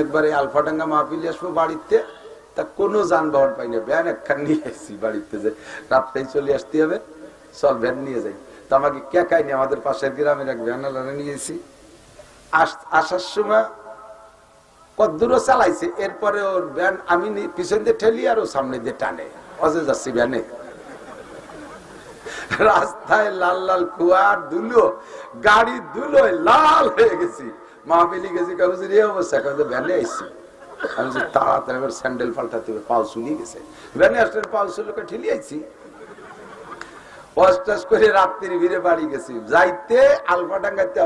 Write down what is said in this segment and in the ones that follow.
একবারে আলফাডাঙ্গা মাহফিলে আসব বাড়িতে, তা কোনো যানবাহন পাই না। ভ্যান একখান নিয়ে এসেছি বাড়িতে যে রাতটাই চলে আসতে হবে। সব ভ্যান নিয়ে যাই। তো আমাকে কে কাইনি আমাদের পাশের গ্রামের এক ভ্যান আলাদা নিয়েছি আস- আসার সময় কদ্দূরও চালাইছে, এরপরে ওর ভ্যান আমি পিছন দিয়ে ঠেলি আর ও সামনে দিয়ে টানে। অজে যাচ্ছি ভ্যানে। রাস্তায় লাল লাল কুয়ার ধুলো গাড়ি ধুলোয় লাল হয়ে গেছি। অবস্থা আইসি আমি যে তাড়াতাড়ি স্যান্ডেল পাল্টাতে হবে গেছে। আসলে ঠেলি করে রাত্রির ভিড়ে বাড়ি গেছি। যাইতে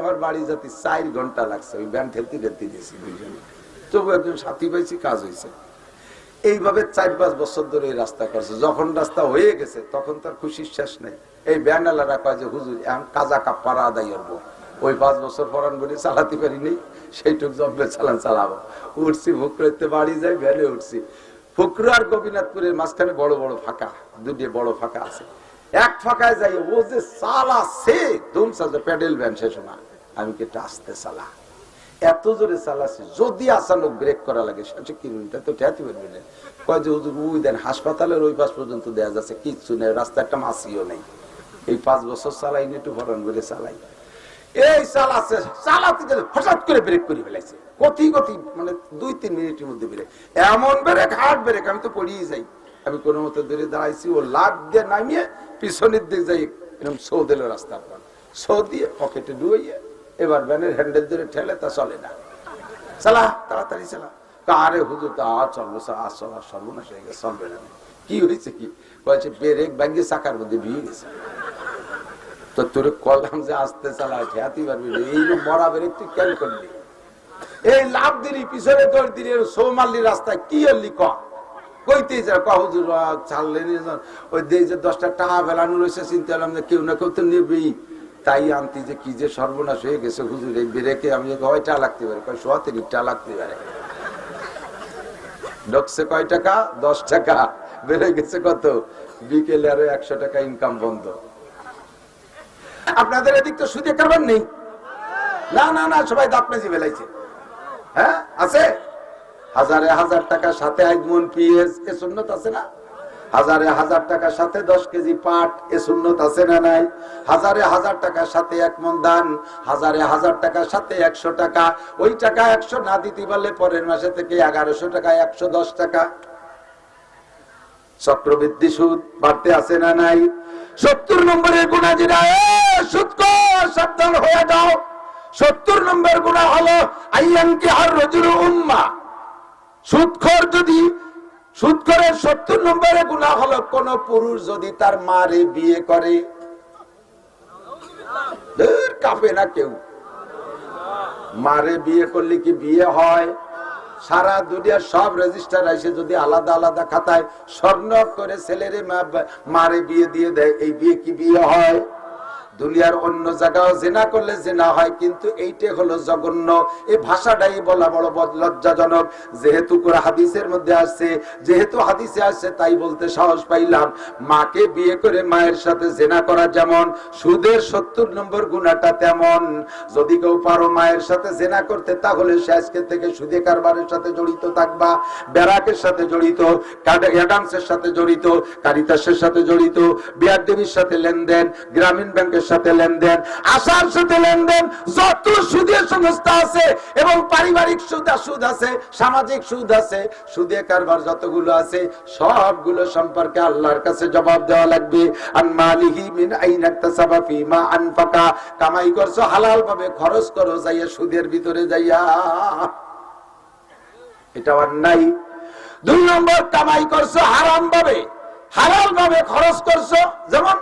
আমার বাড়ি যাতে চার ঘণ্টা লাগছে, ওই ঠেলতে ঠেলতে দুইজনে। তবু একজন সাথী পাইছি, কাজ হয়েছে এইভাবে চার পাঁচ বছর ধরে এই রাস্তা করছে। যখন রাস্তা হয়ে গেছে, তখন তার খুশির শেষ নেই। এই ব্যানালারা কয় যে, হুজুর, এখন কাজা কাপ্পারা আদায় করব ওই পাঁচ বছর পরান বলে চালাতে পারি নেই সেইটুক জম্বে চালান চালাবো। উঠছি ফুকরেতে বাড়ি যাই, ভ্যানে উঠছি। ফুকরু আর গোপীনাথপুরের মাঝখানে বড় বড় ফাঁকা দুটি বড় ফাঁকা আছে। এক ফাঁকায় যাই, ও যে চালাছে ধুমসা যে প্যাডেল ভ্যান সে সময়। আমি কি আসতে চালা? এত জোরে চালাচ্ছে, যদি আচানক ব্রেক করা লাগে সেটা কিলোমিটার তো ঠেয়াতে পারবে না। কয় যে, হুজুর উই দেন, হাসপাতালের ওই পাশ পর্যন্ত দেওয়া যাচ্ছে, কিচ্ছু নেই রাস্তা একটা মাসিও নেই। এই পাঁচ বছর চালাই একটু ফরন করে চালাই। এই চালাচ্ছে চালাতে গেলে হঠাৎ করে ব্রেক করে ফেলাইছে। গতি গতি মানে দুই, তিন মিনিটের মধ্যে ব্রেক এমন ব্রেক হার্ড ব্রেক আমি তো পড়িয়ে যাই। আমি কোনো মতো ধরে দাঁড়াইছি, ও লাভ দিয়ে নামিয়ে পিছনের দিকে যাই এরকম সৌ দিল রাস্তার পর। সৌ দিয়ে পকেটে ডুবাইয়ে, এবার ব্যানের হ্যান্ডেল ধরে ঠেলে, তা চলে না। চালা তাড়াতাড়ি চালা আরে হুজুর, তা আর চলবো আর চলা সর্বনাশ হয়ে গেছে, চলবে না। কি হয়েছে কি? বলছে ব্রেক ব্যাঙ্গে চাকার মধ্যে বিয়ে গেছে। তো তোর কলাম যে আসতে চালা ঠেয়াতে পারবি এই যে বেড়ে তুই কেন করলি? এই লাভ দিলি, পিছনে তোর দিলি সৌমাল্লি রাস্তায়, কি এলি ক? যা দশটা টাকা রয়েছে, চিন্তা কেউ না কেউ তো তাই আনতি যে কি যে সর্বনাশ হয়ে গেছে আমি লাগতে পারে? কয় সোয়া তিরিশটা লাগতে পারে? কয় টাকা? দশ টাকা। বেড়ে গেছে কত? বিকেলে আরও একশো টাকা ইনকাম বন্ধ। আপনাদের এদিক তো সুদে কারবার নেই। না না না, সবাই দাঁত মেজি ফেলাইছে। হ্যাঁ আছে? হাজারে হাজার টাকার সাথে এক পিএস, এ সুন্নত আছে না? হাজারে হাজার টাকার সাথে দশ কেজি পাট, এ সুন্নত আছে না নাই? হাজারে হাজার টাকার সাথে এক মন দান হাজারে হাজার টাকার সাথে একশো টাকা। ওই টাকা একশো না দিতে পারলে পরের মাসে থেকে এগারোশো টাকা, একশো দশ টাকা। চক্রবৃদ্ধি সুদ বাড়তে আছে না নাই? সত্তর নম্বরের গুণা যেটা সুদ সাবধান হয়ে যাও। সত্তর নম্বর গুণা হলো, আইয়ানকে আর রজুর উম্মা। সুদখর যদি সুদখরের সত্তর নম্বরে গুণা হলো, কোন পুরুষ যদি তার মারে বিয়ে করে। কাঁপে না কেউ। মারে বিয়ে করলে কি বিয়ে হয়? সারা দুনিয়ার সব রেজিস্টার আসে যদি আলাদা আলাদা খাতায় স্বর্ণ করে ছেলেরে মারে বিয়ে দিয়ে দেয়, এই বিয়ে কি বিয়ে হয়? দুনিয়ার অন্য জায়গাও জেনা করলে জেনা হয়, কিন্তু এইটা হলো জঘন্য। এই ভাষাটাই বলা বড় লজ্জাজনক। যেহেতু করে হাদিসের মধ্যে আসছে, যেহেতু হাদিসে আসছে, তাই বলতে সাহস পাইলাম। মাকে বিয়ে করে মায়ের সাথে জেনা করা যেমন, সুদের সত্তর নম্বর গুণাটা তেমন। যদি কেউ পারো মায়ের সাথে জেনা করতে, তাহলে সে আজকে থেকে সুদে কারবারের সাথে জড়িত থাকবা, ব্যারাকের সাথে জড়িত অ্যাডামসের সাথে জড়িত, কারিতাসের সাথে জড়িত বিআর দেবীর সাথে লেনদেন, গ্রামীণ ব্যাংকের সাথে লেনদেন, আশার সাথে লেনদেন, যত সুদের সংস্থা আছে এবং পারিবারিক সুদ সুদ আছে, সামাজিক সুদ আছে, সুদে কারবার যতগুলো আছে, সবগুলো সম্পর্কে আল্লাহর কাছে জবাব দেওয়া লাগবে। আন মালিহি মিন আইনা ইকতাসাবা ফিমা আনফাকা। কামাই করছ, হালাল ভাবে খরচ করো, যাইয়া সুদের ভিতরে যাইয়া। এটা অন্যায়। দুই নম্বর, কামাই করছ, হারাম ভাবে, হালাল ভাবে খরচ করছ, যেমন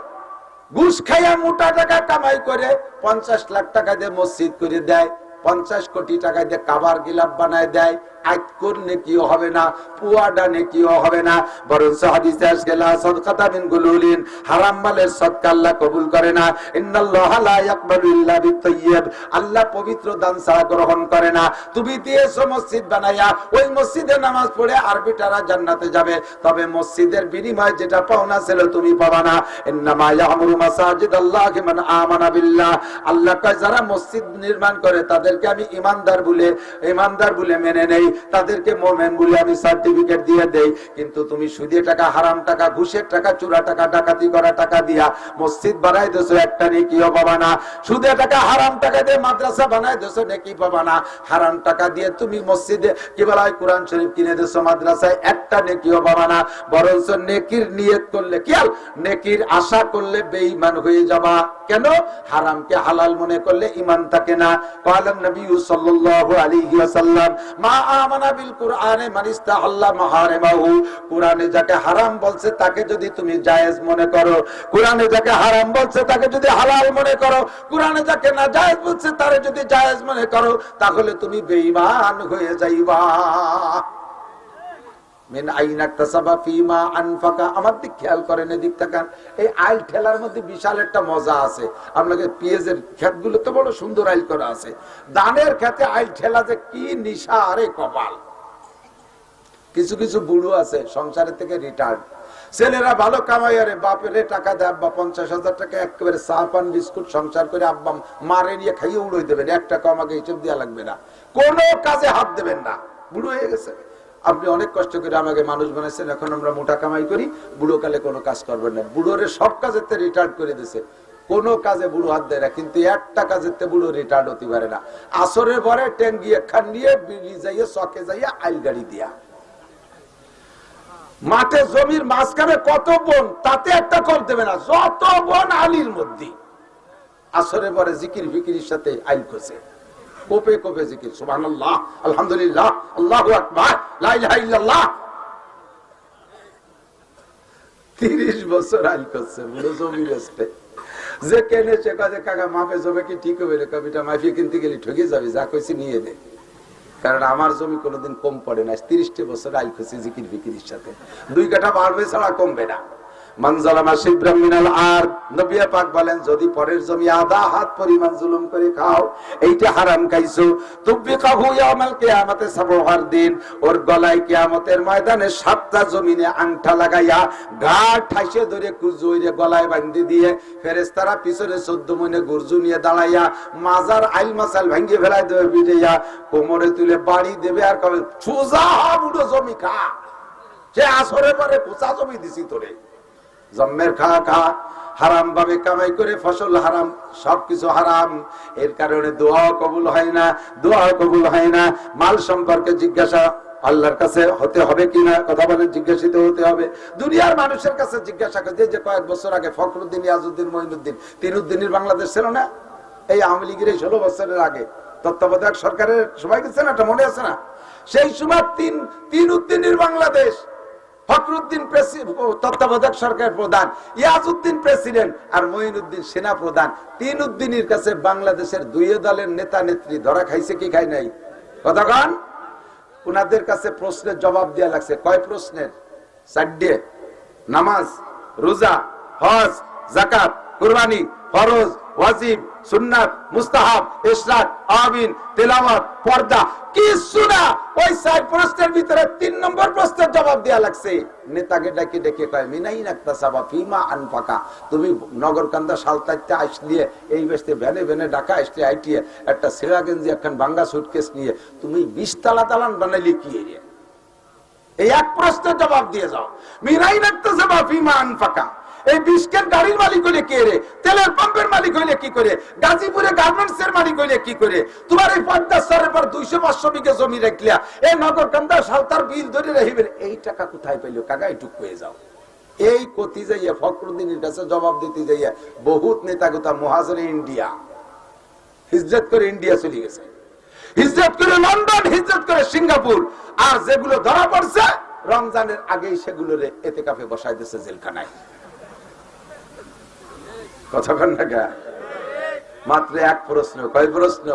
ঘুষ খাইয়া মোটা টাকা কামাই করে পঞ্চাশ লাখ টাকা দিয়ে মসজিদ করে দেয়, পঞ্চাশ কোটি টাকা দিয়ে কাবার গিলাপ বানায় দেয় নামাজ পড়ে আরবিটারা জান্নাতে যাবে। তবে মসজিদের বিনিময়ে যেটা পাওনা ছিল তুমি পাবা না। ইন্নামা ইয়ামুরু মাসাজিদ আল্লাহি যারা মসজিদ নির্মাণ করে তাদেরকে আমি ইমানদার বলে ইমানদার বলে মেনে নেই। তাদেরকে মোমেন বলে আমি সার্টিফিকেট দিয়ে দেই। কিন্তু তুমি সুদে টাকা হারাম টাকা, ঘুষের টাকা, চুরা টাকা, ডাকাতি করা টাকা দিয়া মসজিদ বানাই দেছো একটা নেকিও পাবা না। সুদে টাকা হারাম টাকা দিয়ে মাদ্রাসা বানাই দেছো নেকি পাবা না। হারাম টাকা দিয়ে তুমি মসজিদে কি বলা কোরআন শরীফ কিনে দেছো মাদ্রাসায় একটা নেকিও পাবা না। বরঞ্চ নেকির নিয়ত করলে কি নেকির আশা করলে বেঈমান হয়ে যাবা। কেন? হারামকে হালাল মনে করলে ইমান থাকে না। কালাম নবী সাল্লাল্লাহু আলাইহি ওয়াসাল্লাম, মা আমানা বিল কুরআনে মানিস্তা আল্লাহ মাহারিমাহু। কুরআনে যাকে হারাম বলছে, তাকে যদি তুমি জায়েজ মনে করো। কুরআনে যাকে হারাম বলছে, তাকে যদি হালাল মনে করো। কুরআনে যাকে না জায়েজ বলছে, তারে যদি জায়েজ মনে করো, তাহলে তুমি বেঈমান হয়ে যাইবা। মিন আইনা তাসাবা ফিমা আনফাকা। আমার দিক খেয়াল করেন, এদিক তাকান। এই আইল ঠেলার মধ্যে বিশাল একটা মজা আছে। আপনাকে পেঁয়াজের ক্ষেতগুলো তো বড় সুন্দর আইল করা আছে। দানের খেতে আইল ঠেলা যে কি নিশা, আরে কপাল। কিছু কিছু বুড়ো আছে, সংসারের থেকে রিটার্ন ছেলেরা ভালো কামাই আরে বাপের টাকা দেয়, আব্বা পঞ্চাশ হাজার টাকা একেবারে চা, পান, বিস্কুট সংসার করে আব্বা মারে নিয়ে খাইয়ে উড়োই দেবেন। এক টাকা আমাকে হিসেব দেওয়া লাগবে না। কোনো কাজে হাত দেবেন না। বুড়ো হয়ে গেছে। আপনি অনেক কষ্ট করে আমাকে মানুষ বানাইছেন, এখন আমরা মোটা কামাই করি, বুড়ো কালে কোনো কাজ করবেন না। বুড়োরে সব কাজেতে রিটায়ার্ড করে দিছে। কোন কাজে বুড়ো হাত দেয় না, কিন্তু একটা কাজেতে বুড়ো রিটায়ার্ড হতে পারে না। আসরের পরে ট্যাঙ্গি একখান নিয়ে বিড়ি যাইয়ে, চকে যাইয়া আইল গাড়ি দিয়া। মাঠে জমির মাঝখানে কত বোন, তাতে একটা কল দেবে না, যত বোন আলির মধ্যে। আসরে পরে জিকির ফিকিরির সাথে আইল করছে। কোপে কোপে জিকির, সুবহানাল্লাহ, আলহামদুলিল্লাহ, আল্লাহু আকবার 30 বছর আইল করছে বুড়ো জমি বেচতে যে কেনে সে কাজে কাকা মাপে জমে কি ঠিক হবে কবিটা মাফি কিনতে গেলে ঠকে যাবে, যা কইছি নিয়ে দে কারণ আমার জমি কোনোদিন কম পড়ে না, তিরিশটি বছর আইল খুশি জিকির ফিকিরির সাথে। দুই কাঠা বাড়বে ছাড়া কমবে না। মানজালামা পিছনে 14 মহিনে গুরজু নিয়ে দাঁড়াইয়া মাজার আইল মাসাল ভাঙ্গি ফেলাই দেবে বিটাইয়া কোমরে তুলে বাড়ি দেবে আর কবে, সোজা বুড়ো জমি খা। সে আসরে পরে পোচা জমি দিছি তোরে। জন্মের খা খা হারাম ভাবে কামাই করে ফসল হারাম, সবকিছু হারাম। এর কারণে দোয়া কবুল হয় না দোয়া কবুল হয় না। মাল সম্পর্কে জিজ্ঞাসা আল্লাহর কাছে হতে হবে কিনা কথা বলে জিজ্ঞাসিত হতে হবে। দুনিয়ার মানুষের কাছে জিজ্ঞাসা করে, যে কয়েক বছর আগে ফখরুদ্দিন ইয়াজুদ্দিন মহিনুদ্দিন তিন উদ্দিনের বাংলাদেশ ছিল না? এই আওয়ামী লীগের এই ষোলো বছরের আগে তত্ত্বাবধায়ক সরকারের সবাই গেছে না? এটা মনে আছে না? সেই সময় তিন তিন উদ্দিনের বাংলাদেশ ফখরুদ্দিন তত্ত্বাবধায়ক সরকার প্রধান, ইয়াজউদ্দিন প্রেসিডেন্ট আর সেনা প্রধান তিন উদ্দিনের কাছে বাংলাদেশের দুই দলের নেতা নেত্রী ধরা খাইছে কি খাই নাই? কতক্ষণ উনাদের কাছে প্রশ্নের জবাব দেওয়া লাগছে। কয় প্রশ্নের? চারটে। নামাজ, রোজা, হজ জাকাত কুরবানি, ফরজ, ওয়াজিব, সুন্নাত, মুস্তাহাব, ইশরাক আমিন তেলাওয়াত, পর্দা কিছু না। ওই চার প্রশ্নের ভিতরে তিন নম্বর প্রশ্নের জবাব দেয়া লাগছে। নেতাকে ডাকি ডেকে কয়, মিনাই নাকতা সাবা ফিমা আনফাকা। তুমি নগরকান্দা সালতাইতে আসলে এই বেসতে ভ্যানে ভ্যানে ডাকা আসলে আইটিয়ে একটা সিরা গেঞ্জি, একখান ভাঙ্গা সুটকেস নিয়ে, তুমি বিশ তালা তালান বানাইলে কি এরিয়া? এই এক প্রশ্নের জবাব দিয়ে যাও। মিনাই রাখতেছে বা ফিমা আনফাকা। এই বিস্কের গাড়ির মালিক হইলে কে রে? তেলের পাম্পের মালিক হইলে কি করে? গাজীপুরে গার্মেন্টস এর মালিক হইলে কি করে? তোমার এই পঞ্চাশ সরের পর দুইশো পাঁচশো বিঘে জমি রাখলিয়া এই নগর কান্দা সালতার বিল ধরে রাখিবেন এই টাকা কোথায় পাইলো? কাকা এইটুক হয়ে যাও। এই কতি যাইয়া, ফখরুদ্দিনের কাছে জবাব দিতে যাইয়া বহুত নেতা গোতা মহাজরে ইন্ডিয়া। হিজরত করে ইন্ডিয়া চলে গেছে। হিজরত করে লন্ডন, হিজরত করে সিঙ্গাপুর। আর যেগুলো ধরা পড়ছে, রমজানের আগেই সেগুলো এতে কাফে বসাই দিচ্ছে জেলখানায়। কন না? মাত্র এক প্রশ্ন, কয় প্রশ্ন?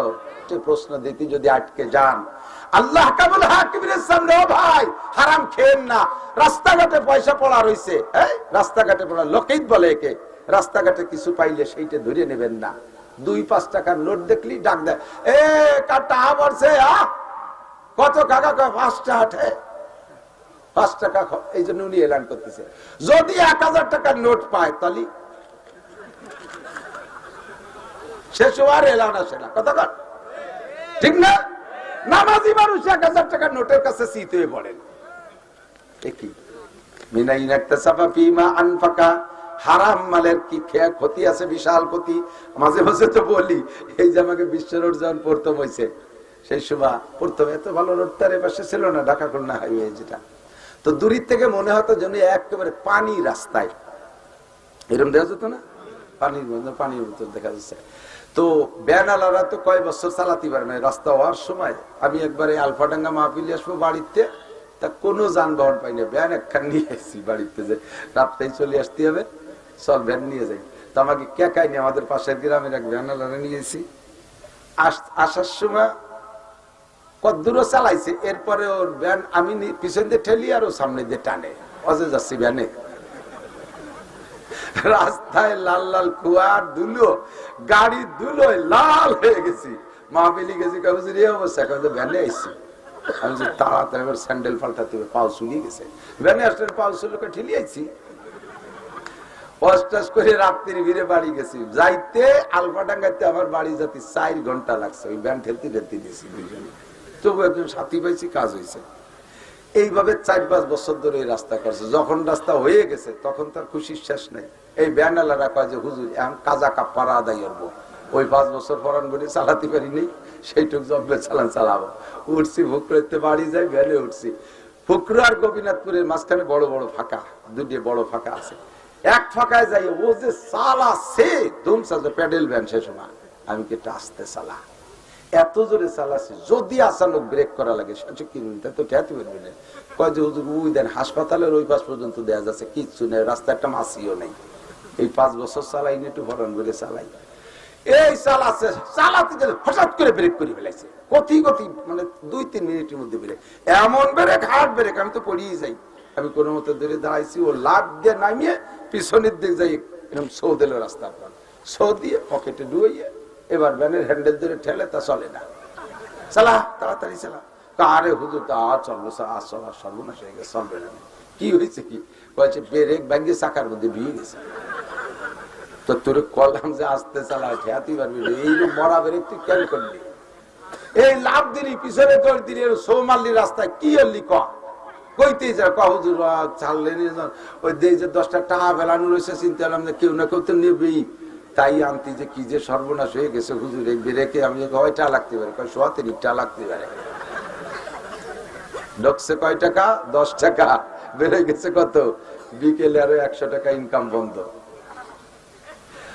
প্রশ্ন দিতে যদি আটকে যান। আল্লাহ কাবুল হাকিমের সামনে, ও ভাই, হারাম খেয়েন না। রাস্তাঘাটে পয়সা পড়া এই রাস্তাঘাটে পড়া লোকেই বলে একে। রাস্তাঘাটে কিছু পাইলে সেইটা ধরে নেবেন না। দুই পাঁচ টাকার নোট দেখলি ডাক দেয় টাকা? কত কাকা পাঁচটা আঠে পাঁচ টাকা এই জন্য উনি এলান করতেছে। যদি এক হাজার টাকার নোট পায়, তাহলে শেষ হওয়ার এলান আসে না কতক্ষণ ঠিক না? নামাজি মানুষ এক হাজার টাকার নোটের কাছে শীত হয়ে পড়েন একটা চাপা হারাম মালের কি ক্ষতি আছে? বিশাল ক্ষতি। মাঝে মাঝে তো বলি, এই যে আমাকে বিশ্ব রোড যখন প্রথম সেই এত ভালো রোড তার পাশে ছিল না যেটা। তো দূরের থেকে মনে হতো যেন একেবারে পানি রাস্তায়। এরকম দেখা যেত না? পানির মধ্যে পানির মতো দেখা যাচ্ছে। তো ব্যানালারা তো কয় বছর চালাতে পারে না রাস্তা হওয়ার সময়। আমি একবার একবারে আলফাডাঙ্গা মাহফিলে আসব বাড়িতে, তা কোনো যানবাহন পাই না। ভ্যান একখান নিয়ে এসেছি বাড়িতে যে রাত্রেই চলে আসতে হবে, চল ভ্যান নিয়ে যাই। তো আমাকে কেকাইনি আমাদের পাশের গ্রামের এক ভ্যানালারা নিয়েছি আস- আসার সময় কদ্দূরও চালাইছে, এরপরে ওর ভ্যান আমি পিছন দিয়ে ঠেলি আর ও সামনে দিয়ে টানে। অজে যাচ্ছি ভ্যানে। রাস্তায় লাল লাল কুয়ার ধুলো গাড়ি ধুলোয় লাল হয়ে গেছি। মাহবিলি গেছি ভ্যানে যে তাড়াতাড়ি বাড়ি গেছি। যাইতে বাড়ি চার ঘণ্টা লাগছে। ওই ব্যান ঠেলতে তবু সাথী পাইছি, কাজ হয়েছে এইভাবে চার পাঁচ বছর ধরে রাস্তা করছে। যখন রাস্তা হয়ে গেছে, তখন তার খুশির শেষ নেই। এই ব্যানালারা কয় যে হুজুর, এখন কাজা কাপ্পারা আদায় করব। ওই পাঁচ বছর ফরান করে চালাতে পারিনি, সেইটুক জব্বে চালান চালাবো। উঠছি ফুকরেতে, বাড়ি যাই, ভ্যানে উঠছি। ফুকরু আর গোপীনাথপুরের মাঝখানে বড় বড় ফাঁকা, দুটি বড় ফাঁকা আছে। এক ফাঁকায় যাই, ও যে চালা, সে দুম চালছে প্যাডেল ভ্যান সে সময়। আমি কি আসতে চালা? এত জোরে চালাচ্ছে, যদি আচানক ব্রেক করা লাগে, সে কি, তো কয় যে উই দেন, হাসপাতালের ওই পাশ পর্যন্ত দেয়া যাচ্ছে, কিচ্ছু নেই রাস্তা একটা মাসিও নেই। এই পাঁচ বছর চালাই একটু ভরণ করে চালাই। এই চালাচ্ছে, চালাতে গেলে হঠাৎ করে ব্রেক করে ফেলাইছে। গতি গতি মানে দুই, তিন মিনিটের মধ্যে ব্রেক এমন ব্রেক হার্ড ব্রেক আমি তো পড়িয়ে যাই। আমি কোনো মতো ধরে দাঁড়াইছি, ও লাভ দিয়ে নামিয়ে পিছনের দিক যাই এরকম সৌ দিল রাস্তার পর সৌ দিয়ে পকেটে ডুয়ে এবার ভ্যানের হ্যান্ডেল ধরে ঠেলে তা চলে না। চালা তাড়াতাড়ি চালা আরে হুজুর, তা আর চলবো আর চলা সর্বনাশ হয়ে গেছে, চলবে না। কি হয়েছে কি? বলছে, ব্রেক ব্যাঙ্গে চাকার মধ্যে বিয়ে গেছে। তো তোর কলাম যে আসতে চালা খেয়াতি পারবি এই যে মরা বেড়ে তুই কেন করলি? এই লাভ দিলি, পিছনে তোর দিলি সৌমাল্লি রাস্তায়, কি হলি ক? কইতেই যা কহুজুর ছাড়লে ওই দেই যে দশটা টাকা ফেলানো রয়েছে, চিন্তা করলাম যে কেউ না কেউ তো নেবেই। তাই আনতি যে কি যে সর্বনাশ হয়ে গেছে হুজুর, এই বেরেকে আমি কয়টা লাগতে পারে? কয়, সোয়া তিরিশটা লাগতে পারে। ঢুকছে কয় টাকা? দশ টাকা। বেড়ে গেছে কত? বিকেলে আরও একশো টাকা ইনকাম বন্ধ।